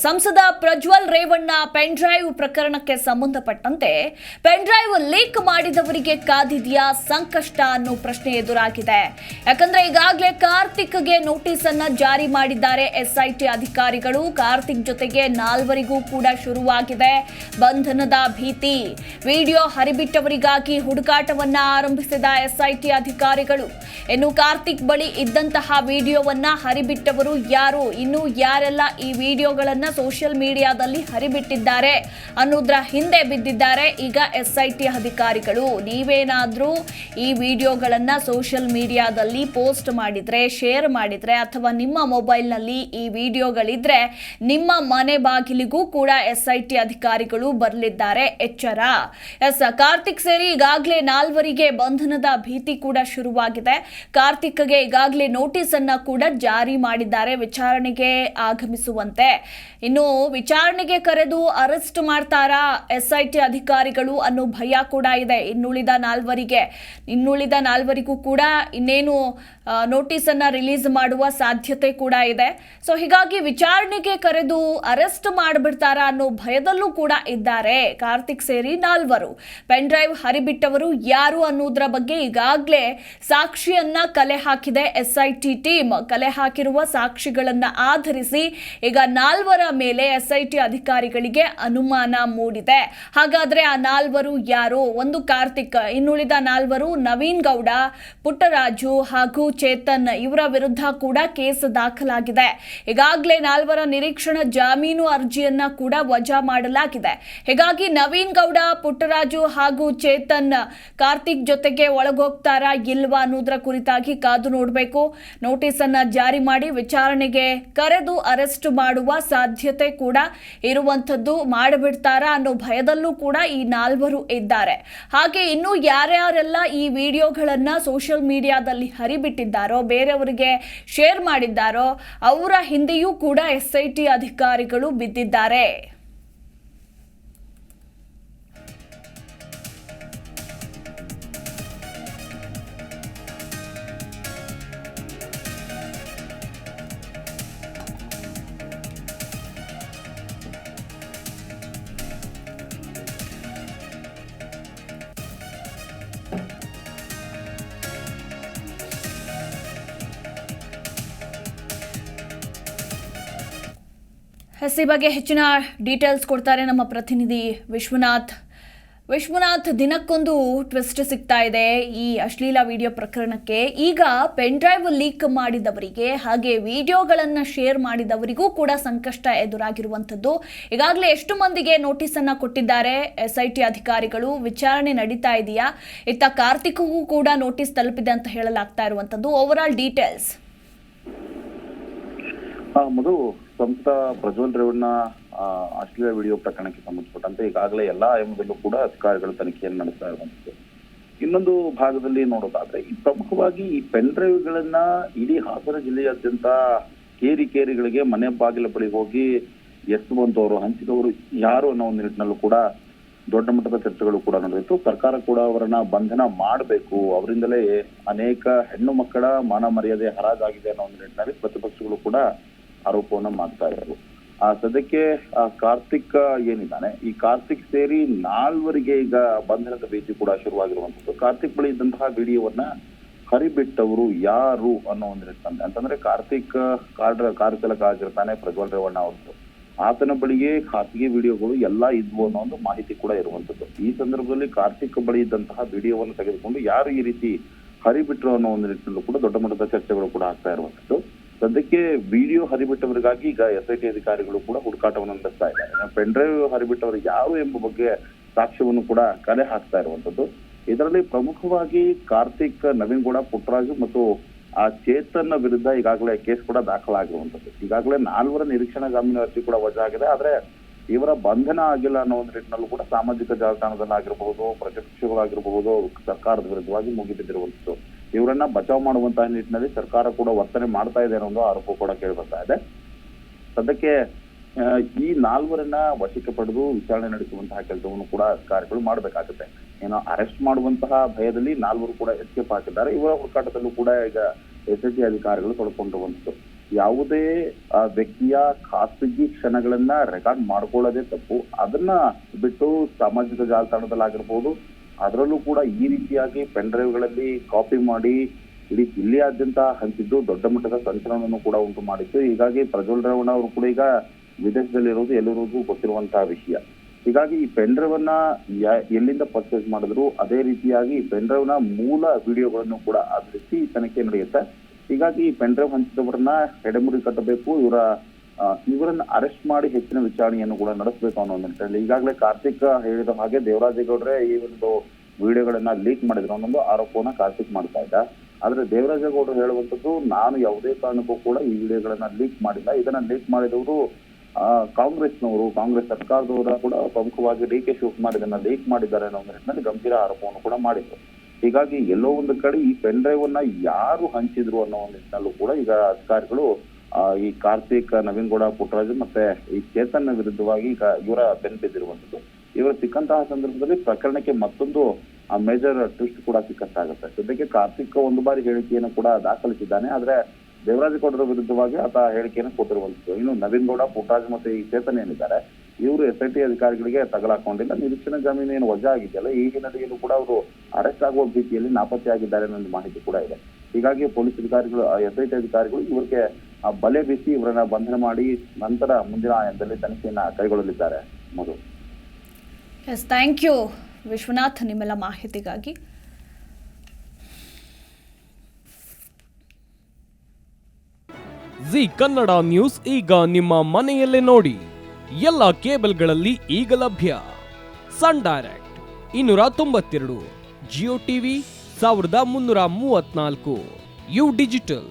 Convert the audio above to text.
ಸಂಸದ Prajwal Revanna pen drive ಪ್ರಕರಣಕ್ಕೆ ಸಂಬಂಧಪಟ್ಟಂತೆ ಪೆನ್ ಡ್ರೈವ್ ಲೀಕ್ ಮಾಡಿದವರಿಗೆ ಕಾದಿದೆಯಾ ಸಂಕಷ್ಟ ಅನ್ನೋ ಪ್ರಶ್ನೆ ಎದುರಾಗಿದೆ. ಯಾಕಂದ್ರೆ ಈಗಾಗಲೇ ಕಾರ್ತಿಕ್ಗೆ ನೋಟಿಸ್ ಅನ್ನ ಜಾರಿ ಮಾಡಿದ್ದಾರೆ ಎಸ್ಐಟಿ ಅಧಿಕಾರಿಗಳು. ಕಾರ್ತಿಕ್ ಜೊತೆಗೆ ನಾಲ್ವರಿಗೂ ಕೂಡ ಶುರುವಾಗಿದೆ ಬಂಧನದ ಭೀತಿ. ವಿಡಿಯೋ ಹರಿಬಿಟ್ಟವರಿಗಾಗಿ ಹುಡುಕಾಟವನ್ನ ಆರಂಭಿಸಿದ ಎಸ್ಐಟಿ ಅಧಿಕಾರಿಗಳು. ಇನ್ನು ಕಾರ್ತಿಕ್ ಬಳಿ ಇದ್ದಂತಹ ವಿಡಿಯೋವನ್ನ ಹರಿಬಿಟ್ಟವರು ಯಾರು? ಇನ್ನು ಯಾರೆಲ್ಲ ಈ ವಿಡಿಯೋಗಳನ್ನ ಸೋಷಿಯಲ್ ಮೀಡಿಯಾದಲ್ಲಿ ಹರಿಬಿಟ್ಟಿದ್ದಾರೆ. ಅನ್ನೋದ್ರ ಹಿಂದೆ ಬಿದ್ದಿದ್ದಾರೆ. ಈಗ ಎಸ್ಐಟಿ ಅಧಿಕಾರಿಗಳು, ನೀವೇನಾದರೂ ಈ ವಿಡಿಯೋಗಳನ್ನ ಸೋಷಿಯಲ್ ಮೀಡಿಯಾದಲ್ಲಿ ಪೋಸ್ಟ್ ಮಾಡಿದ್ರೆ, ಶೇರ್ ಮಾಡಿದ್ರೆ, ಅಥವಾ ನಿಮ್ಮ ಮೊಬೈಲ್ನಲ್ಲಿ ಈ ವಿಡಿಯೋಗಳಿದ್ರೆ, ನಿಮ್ಮ ಮನೆ ಬಾಗಿಲಿಗೂ ಕೂಡ ಎಸ್ಐಟಿ ಅಧಿಕಾರಿಗಳು ಬರಲಿದ್ದಾರೆ. ಎಚ್ಚರ. ಎಸ್, ಕಾರ್ತಿಕ್ ಸೇರಿ ಈಗಾಗಲೇ ನಾಲ್ವರಿಗೆ ಬಂಧನದ ಭೀತಿ ಕೂಡ ಶುರುವಾಗಿದೆ. ಕಾರ್ತಿಕ್ಗೆ ಈಗಾಗಲೇ ನೋಟಿಸ್ ಅನ್ನ ಕೂಡ ಜಾರಿ ಮಾಡಿದ್ದಾರೆ. ವಿಚಾರಣೆಗೆ ಆಗಮಿಸುವಂತೆ. ಇನ್ನು ವಿಚಾರಣೆಗೆ ಕರೆದು ಅರೆಸ್ಟ್ ಮಾಡ್ತಾರಾ ಎಸ್ಐಟಿ ಅಧಿಕಾರಿಗಳು ಅನ್ನೋ ಭಯ ಕೂಡ ಇದೆ. ಇನ್ನುಳಿದ ನಾಲ್ವರಿಗೆ, ಇನ್ನುಳಿದ ನಾಲ್ವರಿಗೂ ಕೂಡ ಇನ್ನೇನು ನೋಟಿಸ್ ಅನ್ನ ರಿಲೀಸ್ ಮಾಡುವ ಸಾಧ್ಯತೆ ಕೂಡ ಇದೆ. ಸೊ ಹೀಗಾಗಿ ವಿಚಾರಣೆಗೆ ಕರೆದು ಅರೆಸ್ಟ್ ಮಾಡಿಬಿಡ್ತಾರ ಅನ್ನೋ ಭಯದಲ್ಲೂ ಕೂಡ ಇದ್ದಾರೆ ಕಾರ್ತಿಕ್ ಸೇರಿ ನಾಲ್ವರು. ಪೆನ್ ಡ್ರೈವ್ ಹರಿಬಿಟ್ಟವರು ಯಾರು ಅನ್ನೋದ್ರ ಬಗ್ಗೆ ಈಗಾಗಲೇ ಸಾಕ್ಷಿಯನ್ನ ಕಲೆ ಹಾಕಿದೆ ಎಸ್ಐಟಿ ಟೀಮ್. ಕಲೆ ಹಾಕಿರುವ ಸಾಕ್ಷಿಗಳನ್ನ ಆಧರಿಸಿ ಈಗ ನಾಲ್ವರ ಮೇಲೆ ಎಸ್ಐಟಿ ಅಧಿಕಾರಿಗಳಿಗೆ ಅನುಮಾನ ಮೂಡಿದೆ. ಹಾಗಾದ್ರೆ ಆ ನಾಲ್ವರು ಯಾರು? ಒಂದು ಕಾರ್ತಿಕ್, ಇನ್ನುಳಿದ ನಾಲ್ವರು ನವೀನ್ ಗೌಡ, ಪುಟ್ಟರಾಜು ಹಾಗೂ ಚೇತನ್ ಇವರ ವಿರುದ್ಧ ಕೂಡ ಕೇಸ್ ದಾಖಲಾಗಿದೆ. ಈಗಾಗಲೇ ನಾಲ್ವರ ನಿರೀಕ್ಷಣಾ ಜಾಮೀನು ಅರ್ಜಿಯನ್ನ ಕೂಡ ವಜಾ ಮಾಡಲಾಗಿದೆ. ಹೀಗಾಗಿ ನವೀನ್ ಗೌಡ, ಪುಟ್ಟರಾಜು ಹಾಗೂ ಚೇತನ್ ಕಾರ್ತಿಕ್ ಜೊತೆಗೆ ಒಳಗೋಗ್ತಾರಾ ಇಲ್ವಾ ಅನ್ನೋದ್ರ ಕುರಿತಾಗಿ ಕಾದು ನೋಡಬೇಕು. ನೋಟಿಸ್ ಅನ್ನ ಜಾರಿ ಮಾಡಿ ವಿಚಾರಣೆಗೆ ಕರೆದು ಅರೆಸ್ಟ್ ಮಾಡುವ ಸಾಧ್ಯತೆ ಕೂಡ ಇರುವಂಥದ್ದು ಮಾಡಿಬಿಡ್ತಾರಾ ಅನ್ನೋ ಭಯದಲ್ಲೂ ಕೂಡ ಈ ನಾಲ್ವರು ಇದ್ದಾರೆ. ಹಾಗೆ ಇನ್ನು ಯಾರ್ಯಾರೆಲ್ಲ ಈ ವಿಡಿಯೋಗಳನ್ನ ಸೋಷಿಯಲ್ ಮೀಡಿಯಾದಲ್ಲಿ ಹರಿಬಿಟ್ಟಿದ್ದಾರೋ ಬೇರೆಯವರಿಗೆ ಶೇರ್ ಮಾಡಿದ್ದಾರೋ ಅವರ ಹಿಂದೆಯೂ ಕೂಡ ಎಸ್ ಐ ಟಿ ಅಧಿಕಾರಿಗಳು ಬಿದ್ದಿದ್ದಾರೆ. ಎಸ್ ಈ ಬಗ್ಗೆ ಹೆಚ್ಚಿನ ಡೀಟೇಲ್ಸ್ ಕೊಡ್ತಾರೆ ನಮ್ಮ ಪ್ರತಿನಿಧಿ ವಿಶ್ವನಾಥ್. ವಿಶ್ವನಾಥ್, ದಿನಕ್ಕೊಂದು ಟ್ವಿಸ್ಟ್ ಸಿಗ್ತಾ ಇದೆ ಈ ಅಶ್ಲೀಲ ವಿಡಿಯೋ ಪ್ರಕರಣಕ್ಕೆ. ಈಗ ಪೆನ್ ಡ್ರೈವ್ ಲೀಕ್ ಮಾಡಿದವರಿಗೆ ಹಾಗೆ ವಿಡಿಯೋಗಳನ್ನು ಶೇರ್ ಮಾಡಿದವರಿಗೂ ಕೂಡ ಸಂಕಷ್ಟ ಎದುರಾಗಿರುವಂಥದ್ದು. ಈಗಾಗಲೇ ಎಷ್ಟು ಮಂದಿಗೆ ನೋಟಿಸ್ ಅನ್ನ ಕೊಟ್ಟಿದ್ದಾರೆ? ಎಸ್ ಐ ಟಿ ಅಧಿಕಾರಿಗಳು, ವಿಚಾರಣೆ ನಡೀತಾ ಇದೆಯಾ? ಇತ್ತ ಕಾರ್ತಿಕ್ಗೂ ಕೂಡ ನೋಟಿಸ್ ತಲುಪಿದೆ ಅಂತ ಹೇಳಲಾಗ್ತಾ ಇರುವಂಥದ್ದು. ಓವರ್ ಆಲ್ ಡೀಟೇಲ್ಸ್ ಸಂಸದ ಪ್ರಜ್ವಲ್ ರೇವಣ್ಣ ಅಶ್ಲೀಲ ವಿಡಿಯೋ ಪ್ರಕರಣಕ್ಕೆ ಸಂಬಂಧಪಟ್ಟಂತೆ ಈಗಾಗಲೇ ಎಲ್ಲಾ ಆಯಾಮದಲ್ಲೂ ಕೂಡ ಅಧಿಕಾರಿಗಳು ತನಿಖೆಯನ್ನು ನಡೆಸ್ತಾ ಇರುವಂತದ್ದು ಇನ್ನೊಂದು ಭಾಗದಲ್ಲಿ ನೋಡೋದಾದ್ರೆ, ಈ ಪ್ರಮುಖವಾಗಿ ಈ ಪೆನ್ ಡ್ರೈವ್ಗಳನ್ನ ಇಡೀ ಹಾಸನ ಜಿಲ್ಲೆಯಾದ್ಯಂತ ಕೇರಿ ಕೇರಿಗಳಿಗೆ ಮನೆ ಬಾಗಿಲ ಬಳಿ ಹೋಗಿ ಎತ್ತುವಂತವರು ಹಂಚಿದವರು ಯಾರು ಅನ್ನೋ ಒಂದು ನಿಟ್ಟಿನಲ್ಲೂ ಕೂಡ ದೊಡ್ಡ ಮಟ್ಟದ ಚರ್ಚೆಗಳು ಕೂಡ ನಡೆದಿತ್ತು. ಸರ್ಕಾರ ಕೂಡ ಅವರನ್ನ ಬಂಧನ ಮಾಡಬೇಕು. ಅವರಿಂದಲೇ ಅನೇಕ ಹೆಣ್ಣು ಮಕ್ಕಳ ಮಾನ ಮರ್ಯಾದೆ ಹರಾಜಾಗಿದೆ ಅನ್ನೋ ಒಂದು ನಿಟ್ಟಿನಲ್ಲಿ ಪ್ರತಿಪಕ್ಷಗಳು ಕೂಡ ಆರೋಪವನ್ನ ಮಾಡ್ತಾ ಇದ್ರು ಆ, ಸದ್ಯಕ್ಕೆ, ಆ, ಕಾರ್ತಿಕ್ ಏನಿದ್ದಾನೆ, ಈ ಕಾರ್ತಿಕ್ ಸೇರಿ ನಾಲ್ವರಿಗೆ ಈಗ ಬಂಧನದ ಭೀತಿ ಕೂಡ ಶುರುವಾಗಿರುವಂತದ್ದು ಕಾರ್ತಿಕ್ ಬಳಿ ಇದ್ದಂತಹ ವಿಡಿಯೋವನ್ನ ಹರಿಬಿಟ್ಟವರು ಯಾರು ಅನ್ನೋ ಒಂದು ನಿಟ್ಟಿನಲ್ಲಿ ಅಂತಂದ್ರೆ ಕಾರ್ತಿಕ್ ಕಾರ್ ಕಾರ್ ಚಾಲಕ ಆಗಿರ್ತಾನೆ ಪ್ರಜ್ವಲ್ ರೇವಣ್ಣ ಅವ್ರದ್ದು. ಆತನ ಬಳಿಗೆ ಖಾಸಗಿ ವಿಡಿಯೋಗಳು ಎಲ್ಲಾ ಇದ್ವು ಅನ್ನೋ ಒಂದು ಮಾಹಿತಿ ಕೂಡ ಇರುವಂತದ್ದು ಈ ಸಂದರ್ಭದಲ್ಲಿ ಕಾರ್ತಿಕ್ ಬಳಿ ಇದ್ದಂತಹ ವಿಡಿಯೋವನ್ನು ತೆಗೆದುಕೊಂಡು ಯಾರು ಈ ರೀತಿ ಹರಿಬಿಟ್ರು ಅನ್ನೋ ಒಂದು ನಿಟ್ಟಿನಲ್ಲೂ ಕೂಡ ದೊಡ್ಡ ಮಟ್ಟದ ಚರ್ಚೆಗಳು ಕೂಡ ಆಗ್ತಾ ಇರುವಂತದ್ದು ಸದ್ಯಕ್ಕೆ ವಿಡಿಯೋ ಹರಿಬಿಟ್ಟವರಿಗಾಗಿ ಈಗ ಎಸ್ ಅಧಿಕಾರಿಗಳು ಕೂಡ ಹುಡುಕಾಟವನ್ನು ನಡೆಸ್ತಾ ಇದ್ದಾರೆ. ಪೆನ್ ಡ್ರೈವ್ ಹರಿಬಿಟ್ಟವರು ಯಾರು ಎಂಬ ಬಗ್ಗೆ ಸಾಕ್ಷ್ಯವನ್ನು ಕೂಡ ಕಲೆ ಹಾಕ್ತಾ ಇರುವಂತದ್ದು ಇದರಲ್ಲಿ ಪ್ರಮುಖವಾಗಿ ಕಾರ್ತಿಕ್, ನವೀನ್ ಗೌಡ, ಪುಟ್ಟರಾಜು ಮತ್ತು ಆ ಚೇತನ್ ವಿರುದ್ಧ ಈಗಾಗಲೇ ಕೇಸ್ ಕೂಡ ದಾಖಲಾಗಿರುವಂತದ್ದು ಈಗಾಗಲೇ ನಾಲ್ವರ ನಿರೀಕ್ಷಣಾ ಜಾಮೀನು ಅರ್ಜಿ ಕೂಡ ವಜಾ ಆಗಿದೆ ಆದ್ರೆ ಇವರ ಬಂಧನ ಆಗಿಲ್ಲ ಅನ್ನೋ ಒಂದು ನಿಟ್ಟಿನಲ್ಲೂ ಕೂಡ ಸಾಮಾಜಿಕ ಜಾಲತಾಣದಲ್ಲಾಗಿರಬಹುದು ಪ್ರತಿಪಕ್ಷಗಳಾಗಿರಬಹುದು ಸರ್ಕಾರದ ವಿರುದ್ಧವಾಗಿ ಮುಗಿಬಿದ್ದಿರುವಂತದ್ದು ಇವರನ್ನ ಬಚಾವ್ ಮಾಡುವಂತಹ ನಿಟ್ಟಿನಲ್ಲಿ ಸರ್ಕಾರ ಕೂಡ ವರ್ತನೆ ಮಾಡ್ತಾ ಇದೆ ಅನ್ನೋ ಆರೋಪ ಕೂಡ ಕೇಳಿ ಇದೆ. ಸದ್ಯಕ್ಕೆ ಈ ನಾಲ್ವರನ್ನ ವಶಕ್ಕೆ ಪಡೆದು ವಿಚಾರಣೆ ನಡೆಸುವಂತಹ ಕೆಲಸವನ್ನು ಕೂಡ ಅಧಿಕಾರಿಗಳು ಮಾಡಬೇಕಾಗುತ್ತೆ. ಏನೋ ಅರೆಸ್ಟ್ ಮಾಡುವಂತಹ ಭಯದಲ್ಲಿ ನಾಲ್ವರು ಕೂಡ ಎಸ್ಕೇಪ್ ಹಾಕಿದ್ದಾರೆ. ಇವರ ಹುಡುಕಾಟದಲ್ಲೂ ಕೂಡ ಈಗ ಎಸ್ ಎಸ್ ಟಿ ಅಧಿಕಾರಿಗಳು ತೊಡ್ಕೊಂಡಿರುವಂಥದ್ದು ಯಾವುದೇ ವ್ಯಕ್ತಿಯ ಖಾಸಗಿ ಕ್ಷಣಗಳನ್ನ ರೆಕಾರ್ಡ್ ಮಾಡ್ಕೊಳ್ಳೋದೇ ತಪ್ಪು. ಅದನ್ನ ಬಿಟ್ಟು ಸಾಮಾಜಿಕ ಜಾಲತಾಣದಲ್ಲಾಗಿರ್ಬೋದು ಅದರಲ್ಲೂ ಕೂಡ ಈ ರೀತಿಯಾಗಿ ಪೆನ್ಗಳಲ್ಲಿ ಕಾಪಿ ಮಾಡಿ ಇಡೀ ಜಿಲ್ಲೆಯಾದ್ಯಂತ ಹಂಚಿದ್ದು ದೊಡ್ಡ ಮಟ್ಟದ ಸಂಚಲನವನ್ನು ಕೂಡ ಉಂಟು ಮಾಡಿತ್ತು. ಹೀಗಾಗಿ ಪ್ರಜ್ವಲ್ ರೇವಣ್ಣ ಅವರು ಕೂಡ ಈಗ ವಿದೇಶದಲ್ಲಿರೋದು ಎಲ್ಲರಿಗೂ ಗೊತ್ತಿರುವಂತಹ ವಿಷಯ. ಹೀಗಾಗಿ ಈ ಪೆನ್ ಡ್ರೈವ್ ಯಾ- ಎಲ್ಲಿಂದ ಪರ್ಚೇಸ್ ಮಾಡಿದ್ರು ಅದೇ ರೀತಿಯಾಗಿ ಪೆನ್ ಡ್ರೈವ್ನ ಮೂಲ ವಿಡಿಯೋಗಳನ್ನು ಕೂಡ ಆಧರಿಸಿ ತನಿಖೆ ನಡೆಯುತ್ತೆ. ಹೀಗಾಗಿ ಈ ಪೆನ್ ಡ್ರೈವ್ ಹಂಚಿದವರನ್ನ ಎಡೆಮುರಿ ಕಟ್ಟಬೇಕು. ಇವರ ಇವರನ್ನ ಅರೆಸ್ಟ್ ಮಾಡಿ ಹೆಚ್ಚಿನ ವಿಚಾರಣೆಯನ್ನು ಕೂಡ ನಡೆಸಬೇಕು ಅನ್ನೋ ಒಂದು ನಿಟ್ಟಿನಲ್ಲಿ ಈಗಾಗಲೇ ಕಾರ್ತಿಕ್ ಹೇಳಿದ ಹಾಗೆ ದೇವರಾಜೇಗೌಡ್ರೆ ಈ ಒಂದು ವಿಡಿಯೋಗಳನ್ನ ಲೀಕ್ ಮಾಡಿದ್ರು ಅನ್ನೊಂದು ಆರೋಪವನ್ನ ಕಾರ್ತಿಕ್ ಮಾಡ್ತಾ ಇದ್ದ. ಆದ್ರೆ ದೇವರಾಜೇಗೌಡರು ಹೇಳುವಂತದ್ದು ನಾನು ಯಾವುದೇ ಕಾರಣಕ್ಕೂ ಕೂಡ ಈ ವಿಡಿಯೋಗಳನ್ನ ಲೀಕ್ ಮಾಡಿಲ್ಲ. ಇದನ್ನ ಲೀಕ್ ಮಾಡಿದವರು ಆ, ಕಾಂಗ್ರೆಸ್ನವರು ಕಾಂಗ್ರೆಸ್ ಸರ್ಕಾರದವರ ಕೂಡ ಪ್ರಮುಖವಾಗಿ ಡಿ ಕೆ ಶಿವಕುಮಾರ್ ಇದನ್ನ ಲೀಕ್ ಮಾಡಿದ್ದಾರೆ ಅನ್ನೋ ನಿಟ್ಟಿನಲ್ಲಿ ಗಂಭೀರ ಆರೋಪವನ್ನು ಕೂಡ ಮಾಡಿದ್ರು. ಹೀಗಾಗಿ ಎಲ್ಲೋ ಒಂದು ಕಡೆ ಈ ಪೆನ್ ಡ್ರೈವ್ ಅನ್ನ ಯಾರು ಹಂಚಿದ್ರು ಅನ್ನೋ ಒಂದು ನಿಟ್ಟಿನಲ್ಲೂ ಕೂಡ ಈಗ ಅಧಿಕಾರಿಗಳು ಈ ಕಾರ್ತಿಕ್, ನವೀನ್ ಗೌಡ, ಪುಟ್ಟರಾಜು ಮತ್ತೆ ಈ ಚೇತನ್ ವಿರುದ್ಧವಾಗಿ ಈಗ ಇವರ ಬೆನ್ ಬಿದ್ದಿರುವಂತದ್ದು ಇವರು ಸಿಕ್ಕಂತಹ ಸಂದರ್ಭದಲ್ಲಿ ಪ್ರಕರಣಕ್ಕೆ ಮತ್ತೊಂದು ಮೇಜರ್ ಟ್ವಿಸ್ಟ್ ಕೂಡ ಸಿಕ್ಕಂತಾಗುತ್ತೆ. ಸದ್ಯಕ್ಕೆ ಕಾರ್ತಿಕ್ ಒಂದು ಬಾರಿ ಹೇಳಿಕೆಯನ್ನು ಕೂಡ ದಾಖಲಿಸಿದ್ದಾನೆ. ಆದ್ರೆ ದೇವರಾಜಗೌಡರ ವಿರುದ್ಧವಾಗಿ ಆತ ಹೇಳಿಕೆಯನ್ನು ಕೊಟ್ಟಿರುವಂತದ್ದು ಇನ್ನು ನವೀನ್ ಗೌಡ, ಪುಟ್ಟರಾಜ್ ಮತ್ತೆ ಈ ಚೇತನ್ ಏನಿದ್ದಾರೆ, ಇವರು ಎಸ್ ಐ ಟಿ ಅಧಿಕಾರಿಗಳಿಗೆ ತಗಲಾಕೊಂಡಿಲ್ಲ. ನಿರೀಕ್ಷಣಾ ಜಾಮೀನು ಏನು ವಜಾ ಆಗಿದೆಯಲ್ಲ, ಈ ಹಿನ್ನೆಲೆಯಲ್ಲೂ ಕೂಡ ಅವರು ಅರೆಸ್ಟ್ ಆಗುವ ಭೀತಿಯಲ್ಲಿ ನಾಪತ್ತೆಯಾಗಿದ್ದಾರೆ ಅನ್ನೋ ಒಂದು ಮಾಹಿತಿ ಕೂಡ ಇದೆ. ಹೀಗಾಗಿ ಪೊಲೀಸ್ ಅಧಿಕಾರಿಗಳು ಎಸ್ ಐ ಟಿ ಅಧಿಕಾರಿಗಳು ಇವರಿಗೆ ಆ ಬಲೆ ಬಿಸಿ ಇವರನ್ನ ಬಂಧನ ಮಾಡಿ ನಂತರ ಮುಂದಿನ ಆಯಾಮದಲ್ಲಿ ತನಿಖೆಯನ್ನ ಕೈಗೊಳ್ಳಲಿದ್ದಾರೆ. Madhu. Yes thank you Vishwanath ನಿಮ್ಮೆಲ್ಲ ಮಾಹಿತಿಗಾಗಿ. ಜಿ ಕನ್ನಡ ನ್ಯೂಸ್ ಈಗ ನಿಮ್ಮ ಮನೆಯಲ್ಲೇ ನೋಡಿ. ಎಲ್ಲ ಕೇಬಲ್ಗಳಲ್ಲಿ ಈಗ ಲಭ್ಯ. ಸನ್ ಡೈರೆಕ್ಟ್ ಇನ್ನೂರ ತೊಂಬತ್ತೆರಡು ಜಿಯೋ ಟಿವಿ ಸಾವಿರದ ಮುನ್ನೂರ ಮೂವತ್ನಾಲ್ಕು ಯು ಡಿಜಿಟಲ್.